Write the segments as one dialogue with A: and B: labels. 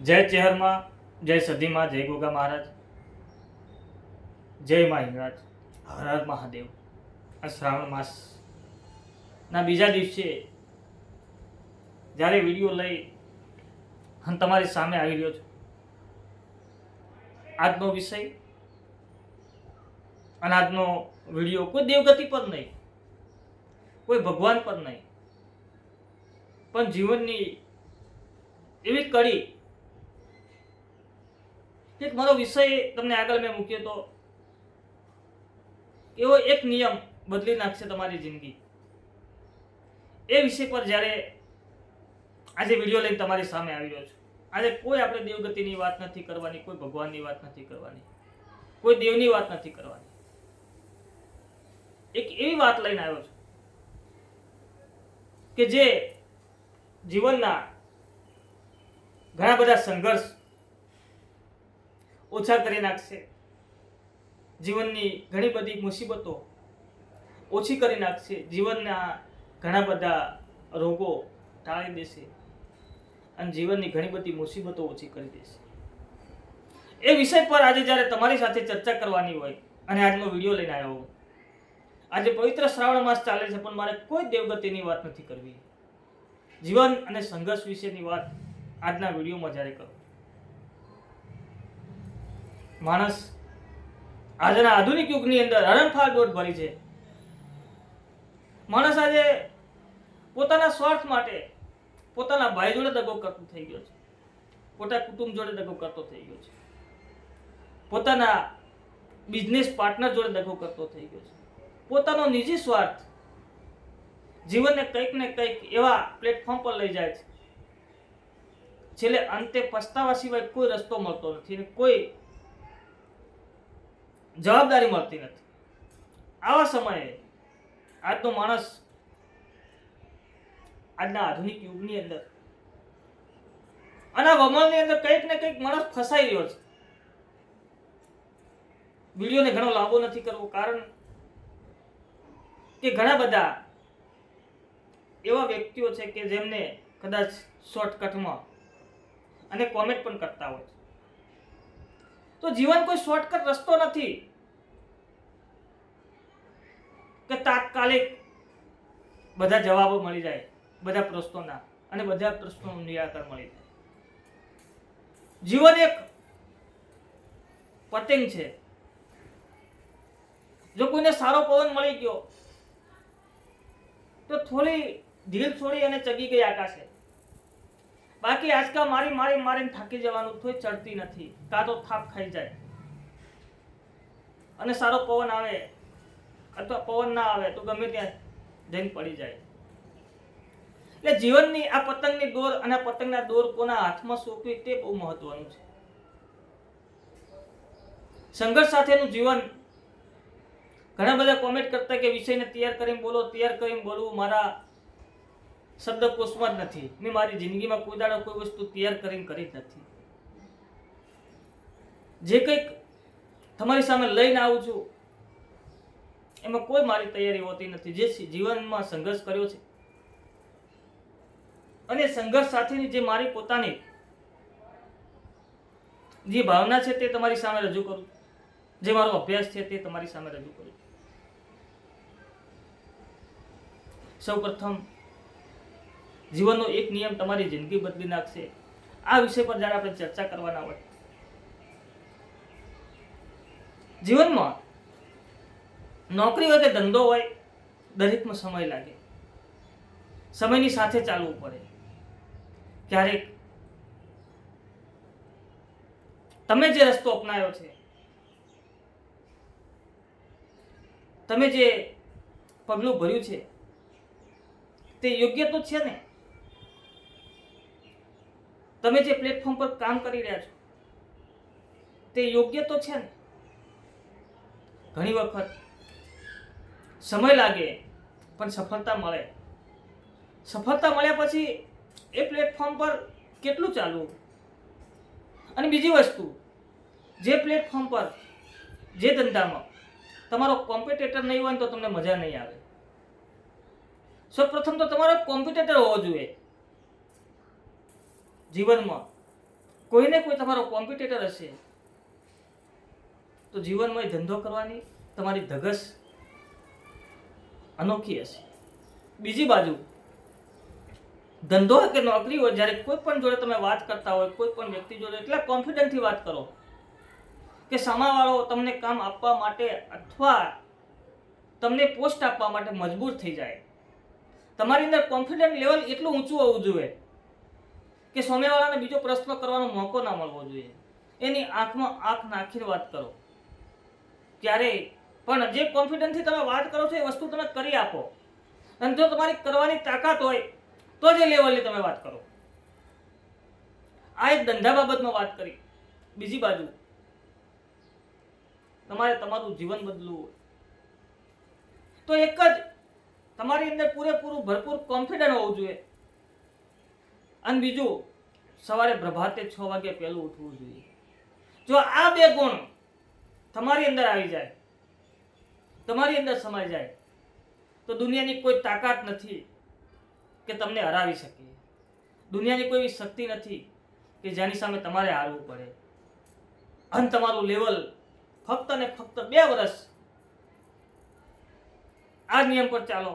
A: જય ચેહરમાં, જય સધીમાં, જય ગોગા મહારાજ. જય મા હિંગરાજ હર હર મહાદેવ. આ શ્રાવણ માસ ના બીજા દિવસે જ્યારે વીડિયો લઈ હું તમારી સામે આવી રહ્યો છું. આજનો વિષય અને આજનો વીડિયો કોઈ દેવગતિ પર નહીં, કોઈ ભગવાન પર નહીં, પણ જીવનની એવી કડી એક મારો વિષય તમને આગળ મેં મૂક્યો તો. એવો એક નિયમ બદલી નાખશે તમારી જિંદગી. એ વિષય પર જ્યારે આજે વીડિયો લઈને તમારી સામે આવી રહ્યો છું. આજે કોઈ આપણે દેવગતિની વાત નથી કરવાની, કોઈ ભગવાનની વાત નથી કરવાની, કોઈ દેવની વાત નથી કરવાની. એક એવી વાત લઈને આવ્યો છું કે જે જીવનના ઘણા બધા સંઘર્ષ ઓછા કરી નાખશે. જીવનની ઘણી બધી મુસીબતો ઓછી કરી નાખશે. જીવનના ઘણા બધા રોગો ટાળી દેશે અને જીવનની ઘણી બધી મુસીબતો ઓછી કરી દેશે. એ વિષય પર આજે જ્યારે તમારી સાથે ચર્ચા કરવાની હોય અને આજનો વીડિયો લઈને આવ્યો આજે પવિત્ર શ્રાવણ માસ ચાલે છે, પણ મારે કોઈ દેવગતિની વાત નથી કરવી. જીવન અને સંઘર્ષ વિશેની વાત આજના વિડીયોમાં જ્યારે કરું. માણસ આજના આધુનિક યુગની અંદર હરણફાળ દોટ ભરી છે. માણસ આજે પોતાના સ્વાર્થ માટે પોતાના ભાઈ જોડે દગો કરતો થઈ ગયો છે. પોતા કુટુંબ જોડે દગો કરતો થઈ ગયો છે. પોતાના બિઝનેસ પાર્ટનર જોડે દગો કરતો થઈ ગયો છે. પોતાનો નિજી સ્વાર્થ જીવનને કંઈક ને કંઈક એવા પ્લેટફોર્મ પર લઈ જાય છે. છેલ્લે અંતે પસ્તાવા સિવાય કોઈ રસ્તો મળતો નથી કોઈ જવાબદારી મળતી નથી. આવા સમયે આજનો માણસ આજના આધુનિક યુગની અંદર અને આ વમળની અંદર કંઈક ને કંઈક માણસ ફસાઈ રહ્યો છે. વિડીયોને ઘણો લાંબો નથી કરવો કારણ કે ઘણા બધા એવા વ્યક્તિઓ છે કે જેમને કદાચ શોર્ટકટમાં અને કોમેન્ટ પણ કરતા હોય છે. તો જીવન કોઈ શોર્ટકટ રસ્તો નથી. કે તાત્કાલિક બધા જવાબો મળી જાય, બધા પ્રશ્નોના અને બધા પ્રશ્નોનું નિરાકરણ મળી જાય. જીવન એક પતંગ છે. જો કોઈને સારો પવન મળી ગયો, તો થોડી ઢીલ છોડી અને ચગી ગઈ આકાશે. બાકી આજકાલ મારી મારી મારીને થાકી જવાનું થોડી ચડતી નથી. કાં તો થાપ ખાઈ જાય. અને સારો પવન આવે. અથવા પવન ના આવે તો ગમે ત્યાં જઈને પડી જાય. એટલે જીવનની આ પતંગની દોર અને પતંગના દોર કોના હાથમાં સોંપવી તે બહુ મહત્વનું છે. સંઘર્ષ સાથેનું જીવન. ઘણા બધા કોમેન્ટ કરતા કે વિષયને તૈયાર કરીને બોલો, તૈયાર કરીને બોલવું મારા શબ્દકોશમાં જ નથી. મેં મારી જિંદગીમાં કોઈ દાડો કોઈ વસ્તુ તૈયાર કરીને કરી નથી. જે કંઈક તમારી સામે લઈને આવું છું, એમાં કોઈ મારી તૈયારી હોતી નથી. જે જીવનમાં સંઘર્ષ કર્યો છે. અને સંઘર્ષ સાથેની જે મારી પોતાની જે ભાવના છે તે તમારી સામે રજૂ કરું જે મારો અભ્યાસ છે તે તમારી સામે રજૂ કરું સૌ પ્રથમ જીવનનો એક નિયમ તમારી જિંદગી બદલી નાખશે. આ વિષય પર જ્યારે આપણે ચર્ચા કરવાના હોય, જીવનમાં નોકરી હોય કે ધંધો હોય, દરેકમાં સમય લાગે. સમયની સાથે ચાલવું પડે. ક્યારેક તમે જે રસ્તો અપનાવ્યો છે, તમે જે પગલું ભર્યું છે, તે યોગ્ય તો છે ને? તમે જે પ્લેટફોર્મ પર કામ કરી રહ્યા છો, તે યોગ્ય તો છે ને? ઘણી વખત સમય લાગે, પણ સફળતા મળે. સફળતા મળ્યા પછી એ પ્લેટફોર્મ પર કેટલું ચાલવું? અને બીજી વસ્તુ, જે પ્લેટફોર્મ પર, જે ધંધામાં તમારો કોમ્પિટેટર નહીં હોય તો તમને મજા નહીં આવે. સૌ પ્રથમ તો તમારો કોમ્પિટેટર હોવો જોઈએ. જીવનમાં કોઈને કોઈ તમારો કોમ્પિટેટર હશે, તો જીવનમાં એ ધંધો કરવાની તમારી ધગસ અનોખી હશે. બીજી બાજુ, ધંધો કે નોકરી હોય, જ્યારે કોઈ પણ જોડે તમે વાત કરતા હોય, કોઈ પણ વ્યક્તિ જોડે, એટલા કોન્ફિડન્ટથી વાત કરો કે સામાવાળો તમને કામ આપવા માટે અથવા તમને પોસ્ટ આપવા માટે મજબૂર થઈ જાય. તમારી અંદર કોન્ફિડન્ટ લેવલ એટલું ઊંચું હોવું જોઈએ કે સામેવાળાને બીજો પ્રશ્ન કરવાનો મોકો ના મળવો જોઈએ. એની આંખમાં આંખ નાખીને વાત કરો. ક્યારેય પણ જે કોન્ફિડન્સથી તમે વાત કરો છો એ વસ્તુ તમે કરી આપો. અને જો તમારી કરવાની તાકાત હોય, તો જ એ લેવલની તમે વાત કરો. આ એક ધંધા બાબતમાં વાત કરી. બીજી બાજુ. તમારે તમારું જીવન બદલવું હોય. તો એક જ તમારી અંદર પૂરેપૂરું ભરપૂર કોન્ફિડન્ટ હોવું જોઈએ. અને બીજું, સવારે પ્રભાતે છ વાગે પહેલું ઉઠવું જોઈએ. જો આ બે ગુણ તમારી અંદર આવી જાય, તમારી અંદર સમાઈ જાય, તો દુનિયાની કોઈ તાકાત નથી કે તમને હરાવી શકે. દુનિયાની કોઈ શક્તિ નથી કે જેની સામે તમારે હારવું પડે. અને તમારું લેવલ ફક્ત ને ફક્ત બે વર્ષ આ નિયમ પર ચાલો.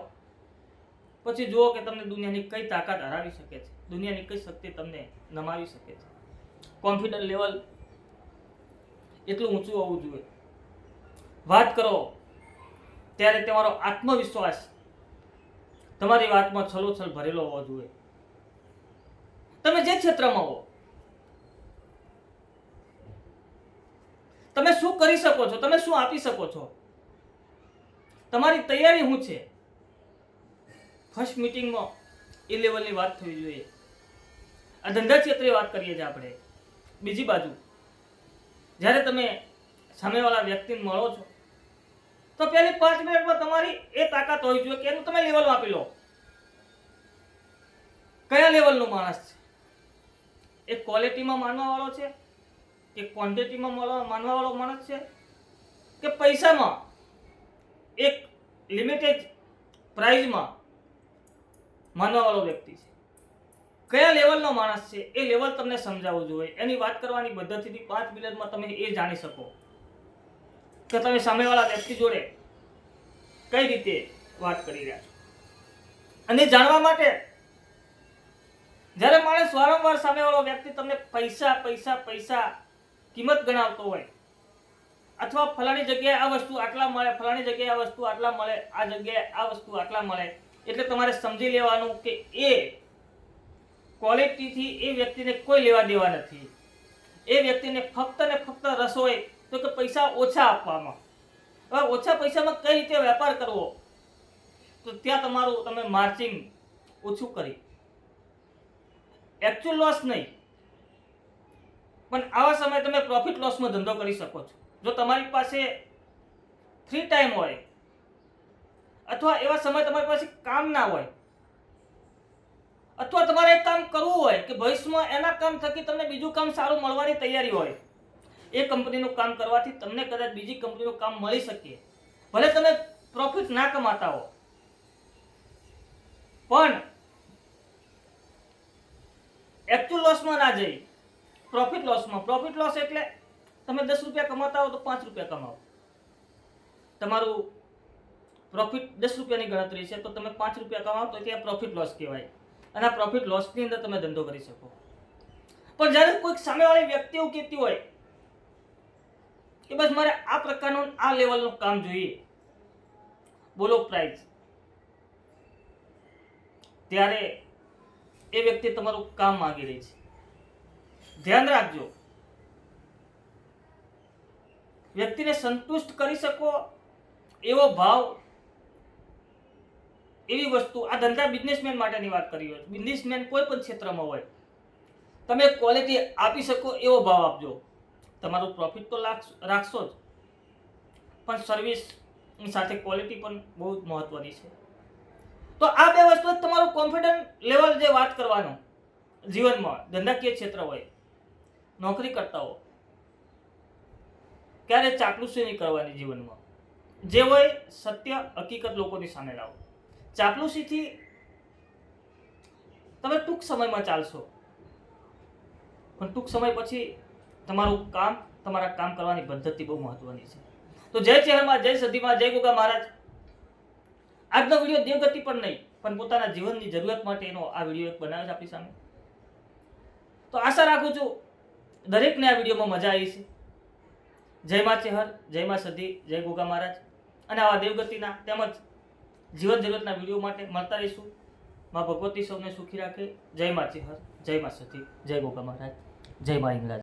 A: પછી જુઓ કે તમને દુનિયાની કઈ તાકાત હરાવી શકે છે. દુનિયાની કઈ શક્તિ તમને નમાવી શકે છે? કોન્ફિડન્ટ લેવલ એટલું ઊંચું હોવું જોઈએ. વાત કરો, ત્યારે તમારો આત્મવિશ્વાસ તમારી વાતમાં છલોછલ ભરેલો હોવો જોઈએ. તમે જે ક્ષેત્રમાં હો, તમે શું કરી શકો છો? તમે શું આપી શકો છો? તમારી તૈયારી શું છે? ફર્સ્ટ મીટિંગમાં એ લેવલની વાત થવી જોઈએ. આ ધંધા ક્ષેત્રે વાત કરીએ છીએ આપણે. બીજી બાજુ, જ્યારે તમે સામેવાળા વ્યક્તિને મળો છો, તો પહેલી પાંચ મિનિટમાં તમારી એ તાકાત હોવી જોઈએ કે એનું તમે લેવલ આપી લો. કયા લેવલનો માણસ છે? એ ક્વોલિટીમાં માનવાવાળો છે? કે ક્વોન્ટિટીમાં માનવાવાળો માણસ છે? કે પૈસામાં? એક લિમિટેડ પ્રાઇઝમાં માનવાવાળો વ્યક્તિ છે. કયા લેવલનો માણસ છે એ લેવલ તમને સમજાવવું જોઈએ. એની વાત કરવાની પદ્ધતિથી પાંચ મિનિટમાં તમે એ જાણી શકો. કે તમે સામેવાળા વ્યક્તિ જોડે કઈ રીતે વાત કરી રહ્યા છો? અને જાણવા માટે જ્યારે માણસ વારંવાર સામેવાળો વ્યક્તિ તમને પૈસા પૈસા પૈસા કિંમત ગણાવતો હોય, અથવા ફલાણી જગ્યાએ આ વસ્તુ આટલા મળે, ફલાણી જગ્યાએ આ વસ્તુ આટલા મળે, આ જગ્યાએ આ વસ્તુ આટલા મળે, એટલે તમારે સમજી લેવાનું કે એ ક્વોલિટીથી એ વ્યક્તિને કોઈ લેવા દેવા નથી. એ વ્યક્તિને ફક્ત ને ફક્ત રસ હોય તો કે પૈસા ઓછા આપવામાં. હવે ઓછા પૈસામાં કઈ રીતે વેપાર કરવો? તો ત્યાં તમારું તમે માર્જિન ઓછું કરી. એકચ્યુઅલ લોસ નહીં. પણ આવા સમયે તમે પ્રોફિટ લોસમાં ધંધો કરી શકો છો. જો તમારી પાસે ફ્રી ટાઈમ હોય અથવા એવા સમય તમારી પાસે કામ ના હોય અથવા તમારે એક કામ કરવું હોય કે ભવિષ્યમાં એના કામ થકી તમને બીજું કામ સારું મળવાની તૈયારી હોય, એ કંપનીનું કામ કરવાથી તમને કદાચ બીજી કંપનીનું કામ મળી શકે. ભલે તમે પ્રોફિટ ના કમાતા હો. પણ એકચ્યુઅલ લોસમાં ના જઈ. પ્રોફિટ લોસમાં પ્રોફિટ લોસ એટલે તમે દસ રૂપિયા કમાતા હો તો પાંચ રૂપિયા કમાવો તમારું પ્રોફિટ દસ રૂપિયાની ગણતરી છે તો તમે પાંચ રૂપિયા કમાવો તો ત્યાં પ્રોફિટ લોસ કહેવાય. અને આ પ્રોફિટ લોસની અંદર તમે ધંધો કરી શકો. પણ જ્યારે કોઈક સામેવાળી વ્યક્તિ એવું કહેતી હોય કે બસ મારે આ પ્રકારનું આ લેવલનું કામ જોઈએ. બોલો પ્રાઇસ ત્યારે એ વ્યક્તિ તમારું કામ માગી રહી છે. ધ્યાન રાખજો. વ્યક્તિને સંતુષ્ટ કરી શકો એવો ભાવ એવી વસ્તુ, આ ધંધા બિઝનેસમેન માટેની વાત કરી હોય. બિઝનેસમેન કોઈ પણ ક્ષેત્રમાં હોય, તમે ક્વોલિટી આપી શકો એવો ભાવ આપજો. તમારું પ્રોફિટ તો રાખશો જ. પણ સર્વિસ સાથે ક્વોલિટી પણ બહુ જ મહત્વની છે. તો આ બે વસ્તુ તમારું કોન્ફિડન્ટ લેવલ જે વાત કરવાનો, જીવનમાં ધંધાકીય ક્ષેત્ર હોય, નોકરી કરતા હો, ક્યારે ચાપલુસી નહીં કરવાની જીવનમાં. જે હોય સત્ય હકીકત લોકોની સામે લાવો. ચાપલુસીથી તમે ટૂંક સમયમાં ચાલશો. પણ ટૂંક સમય પછી તમારું કામ, તમારા કામ કરવાની પદ્ધતિ બહુ મહત્વની છે. તો જય ચહેરમાં જય સદીમાં જય ગોગા મહારાજ. આજનો વીડિયો દેવગતિ પણ નહીં, પણ પોતાના જીવનની જરૂરિયાત માટે એનો આ વીડિયો એક બનાવ્યો છે આપણી સામે. તો આશા રાખું છું, દરેકને આ વિડીયોમાં મજા આવી છે જય મા ચેહર, જય મા સધી જય ગોગા મહારાજ. અને આવા દેવગતિના તેમજ જીવન જગતના વીડિયો માટે મળતા રહીશું. માં ભગવતી સૌને સુખી રાખે. જય મા ચિહર જય મા સતી જય ગોગા મહારાજ. જય મા ઇંગરાજ